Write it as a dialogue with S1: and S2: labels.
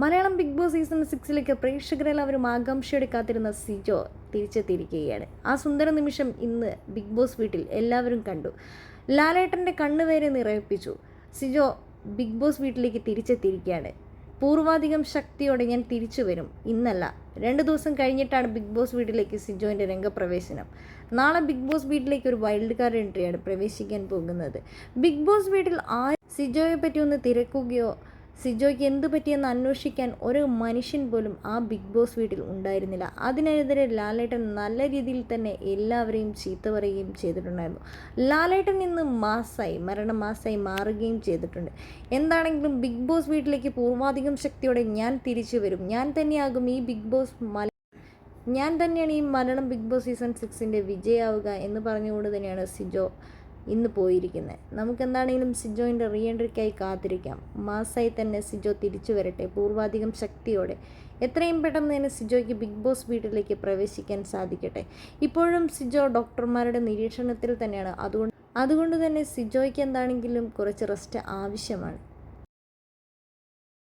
S1: Malayalam big boss season സിക്സിലേക്ക് പ്രേക്ഷകരെല്ലാവരും ആകാംക്ഷയോടെ കാത്തിരുന്ന സിജോ തിരിച്ചെത്തിയിരിക്കുകയാണ്. ആ സുന്ദര നിമിഷം ഇന്ന് ബിഗ് ബോസ് വീട്ടിൽ എല്ലാവരും കണ്ടു. ലാലേട്ടന്റെ കണ്ണുവേരെ നിറയിപ്പിച്ചു സിജോ ബിഗ് ബോസ് വീട്ടിലേക്ക് തിരിച്ചെത്തിയിരിക്കുകയാണ്. പൂർവാധികം ശക്തിയോടെ ഞാൻ തിരിച്ചു വരും. ഇന്നല്ല. രണ്ട് ദിവസം കഴിഞ്ഞിട്ടാണ് ബിഗ് ബോസ് വീട്ടിലേക്ക് സിജോന്റെ രംഗപ്രവേശനം. നാളെ ബിഗ് ബോസ് വീട്ടിലേക്ക് ഒരു വൈൽഡ് കാർഡ് എൻട്രിയാണ് പ്രവേശിക്കാൻ പോകുന്നത്. ബിഗ് ബോസ് വീട്ടിൽ ആ സിജോയെ പറ്റി ഒന്ന് തിരക്കുകയോ സിജോയ്ക്ക് എന്തു പറ്റിയെന്ന് അന്വേഷിക്കാൻ ഒരു മനുഷ്യൻ പോലും ആ ബിഗ് ബോസ് വീട്ടിൽ ഉണ്ടായിരുന്നില്ല. അതിനെതിരെ ലാലേട്ടൻ നല്ല രീതിയിൽ തന്നെ എല്ലാവരെയും ചീത്ത പറയുകയും ചെയ്തിട്ടുണ്ടായിരുന്നു. ലാലേട്ടൻ ഇന്ന് മാസായി മരണ മാസായി മാറുകയും ചെയ്തിട്ടുണ്ട്. എന്താണെങ്കിലും ബിഗ് ബോസ് വീട്ടിലേക്ക് പൂർവാധികം ശക്തിയോടെ ഞാൻ തിരിച്ചു വരും. ഞാൻ തന്നെയാകും ഈ ബിഗ് ബോസ് മല ഞാൻ തന്നെയാണ് ഈ മരണം ബിഗ് ബോസ് സീസൺ സിക്സിന്റെ വിജയാവുക എന്ന് പറഞ്ഞുകൊണ്ട് തന്നെയാണ് സിജോ ഇന്ന് പോയിരിക്കുന്നത് നമുക്ക് എന്താണെങ്കിലും സിജോയിന്റെ റീ എൻട്രിക്കായി കാത്തിരിക്കാം. മാസായി തന്നെ സിജോ തിരിച്ചു വരട്ടെ പൂർവാധികം ശക്തിയോടെ. എത്രയും പെട്ടെന്ന് തന്നെ സിജോയ്ക്ക് ബിഗ് ബോസ് വീട്ടിലേക്ക് പ്രവേശിക്കാൻ സാധിക്കട്ടെ. ഇപ്പോഴും സിജോ ഡോക്ടർമാരുടെ നിരീക്ഷണത്തിൽ തന്നെയാണ്. അതുകൊണ്ട് അതുകൊണ്ട് തന്നെ സിജോയ്ക്ക് എന്താണെങ്കിലും കുറച്ച് റെസ്റ്റ് ആവശ്യമാണ്.